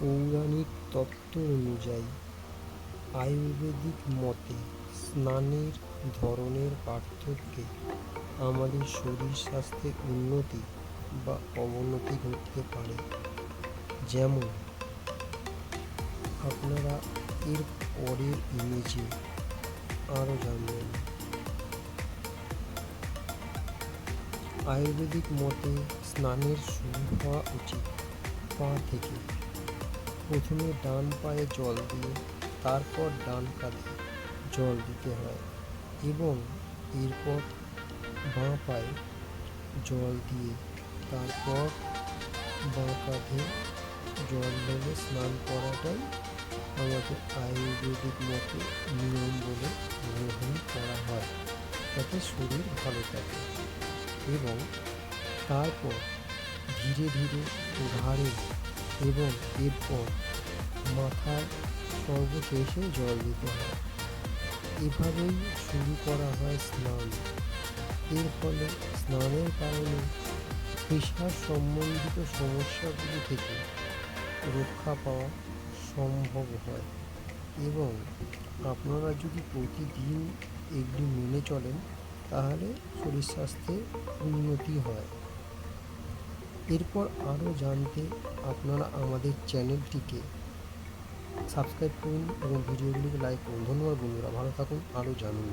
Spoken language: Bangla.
পৌরাণিক তত্ত্ব অনুযায়ী, আয়ুর্বেদিক মতে স্নানের ধরনের পার্থক্যে আমাদের শরীর স্বাস্থ্যের উন্নতি বা অবনতি ঘটতে পারে। যেমন, আপনারা এর পরের ইমেজে আরও জানবেন। আয়ুর্বেদিক মতে স্নানের শুরু হওয়া উচিত পা থেকে। প্রথমে ডান পায়ে জল দিয়ে, তারপর ডান কাঁধে জল দিতে হয় এবং এরপর বাঁ পায়ে জল দিয়ে, তারপর বাঁ কাঁধে জল ঢেলে স্নান করাটাই আমাদের আয়ুর্বেদিক মতে নিয়ম বলে গ্রহণ করা হয়। তাতে শরীর ভালো থাকে এবং তারপর ধীরে ধীরে ঘাড়ে এবং এরপর মাথায় সর্বশেষে জল দিতে হয়। এভাবেই শুরু করা হয় স্নান। এর ফলে স্নানের কারণে পেশার সম্বন্ধিত সমস্যাগুলি থেকে রক্ষা পাওয়া সম্ভব হয় এবং আপনারা যদি প্রতিদিন এগুলি মেনে চলেন, তাহলে শরীর স্বাস্থ্যের উন্নতি হয়। এরপর আরও জানতে আপনারা আমাদের চ্যানেলটিকে সাবস্ক্রাইব করুন এবং ভিডিওগুলিকে লাইক করুন। ধন্যবাদ বন্ধুরা, ভালো থাকুন, আরও জানুন।